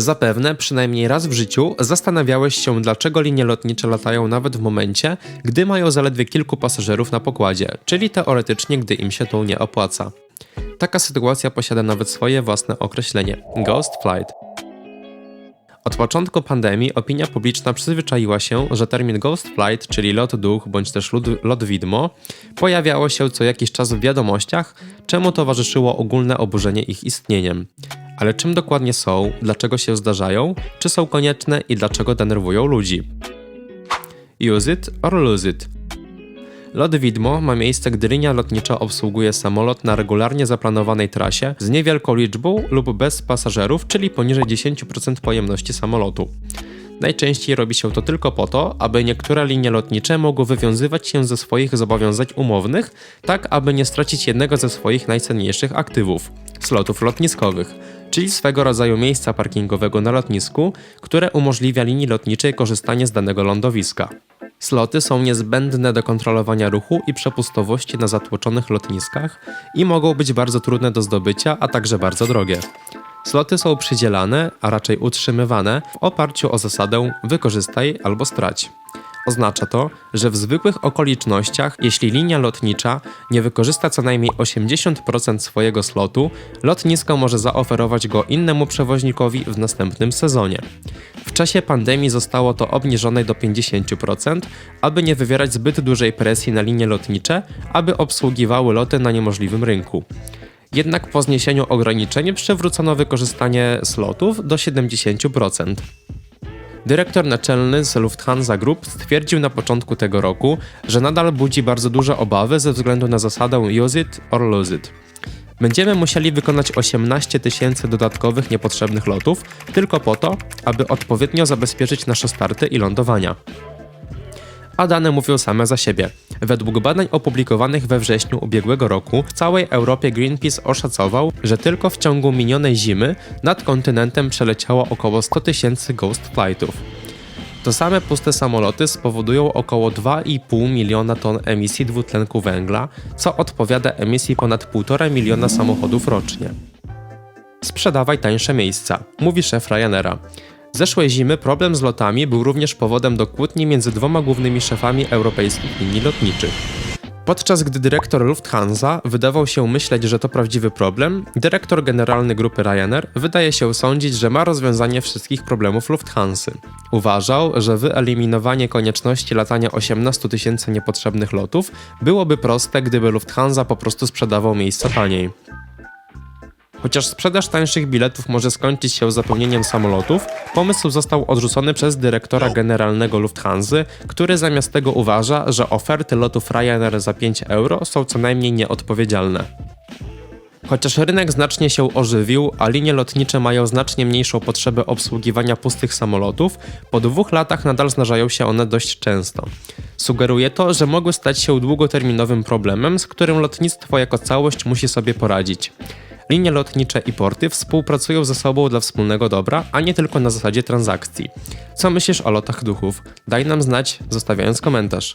Zapewne przynajmniej raz w życiu zastanawiałeś się, dlaczego linie lotnicze latają nawet w momencie, gdy mają zaledwie kilku pasażerów na pokładzie, czyli teoretycznie, gdy im się to nie opłaca. Taka sytuacja posiada nawet swoje własne określenie ghost flight. Od początku pandemii opinia publiczna przyzwyczaiła się, że termin ghost flight, czyli lot duch bądź też lot, widmo, pojawiało się co jakiś czas w wiadomościach, czemu towarzyszyło ogólne oburzenie ich istnieniem. Ale czym dokładnie są, dlaczego się zdarzają, czy są konieczne i dlaczego denerwują ludzi? Use it or lose it. Lot widmo ma miejsce, gdy linia lotnicza obsługuje samolot na regularnie zaplanowanej trasie z niewielką liczbą lub bez pasażerów, czyli poniżej 10% pojemności samolotu. Najczęściej robi się to tylko po to, aby niektóre linie lotnicze mogły wywiązywać się ze swoich zobowiązań umownych, tak aby nie stracić jednego ze swoich najcenniejszych aktywów slotów lotniskowych, czyli swego rodzaju miejsca parkingowego na lotnisku, które umożliwia linii lotniczej korzystanie z danego lądowiska. Sloty są niezbędne do kontrolowania ruchu i przepustowości na zatłoczonych lotniskach i mogą być bardzo trudne do zdobycia, a także bardzo drogie. Sloty są przydzielane, a raczej utrzymywane w oparciu o zasadę wykorzystaj albo strać. Oznacza to, że w zwykłych okolicznościach, jeśli linia lotnicza nie wykorzysta co najmniej 80% swojego slotu, lotnisko może zaoferować go innemu przewoźnikowi w następnym sezonie. W czasie pandemii zostało to obniżone do 50%, aby nie wywierać zbyt dużej presji na linie lotnicze, aby obsługiwały loty na niemożliwym rynku. Jednak po zniesieniu ograniczeń przywrócono wykorzystanie slotów do 70%. Dyrektor naczelny z Lufthansa Group stwierdził na początku tego roku, że nadal budzi bardzo duże obawy ze względu na zasadę use it or lose it. Będziemy musieli wykonać 18 tysięcy dodatkowych niepotrzebnych lotów tylko po to, aby odpowiednio zabezpieczyć nasze starty i lądowania. A dane mówią same za siebie. Według badań opublikowanych we wrześniu ubiegłego roku w całej Europie Greenpeace oszacował, że tylko w ciągu minionej zimy nad kontynentem przeleciało około 100 tysięcy ghost flightów. To same puste samoloty spowodują około 2,5 miliona ton emisji dwutlenku węgla, co odpowiada emisji ponad 1,5 miliona samochodów rocznie. Sprzedawaj tańsze miejsca, mówi szef Ryanaira. Zeszłej zimy problem z lotami był również powodem do kłótni między dwoma głównymi szefami europejskich linii lotniczych. Podczas gdy dyrektor Lufthansa wydawał się myśleć, że to prawdziwy problem, dyrektor generalny grupy Ryanair wydaje się sądzić, że ma rozwiązanie wszystkich problemów Lufthansy. Uważał, że wyeliminowanie konieczności latania 18 tysięcy niepotrzebnych lotów byłoby proste, gdyby Lufthansa po prostu sprzedawał miejsca taniej. Chociaż sprzedaż tańszych biletów może skończyć się zapełnieniem samolotów, pomysł został odrzucony przez dyrektora generalnego Lufthansa, który zamiast tego uważa, że oferty lotów Ryanair za 5 euro są co najmniej nieodpowiedzialne. Chociaż rynek znacznie się ożywił, a linie lotnicze mają znacznie mniejszą potrzebę obsługiwania pustych samolotów, po dwóch latach nadal zdarzają się one dość często. Sugeruje to, że mogły stać się długoterminowym problemem, z którym lotnictwo jako całość musi sobie poradzić. Linie lotnicze i porty współpracują ze sobą dla wspólnego dobra, a nie tylko na zasadzie transakcji. Co myślisz o lotach duchów? Daj nam znać, zostawiając komentarz.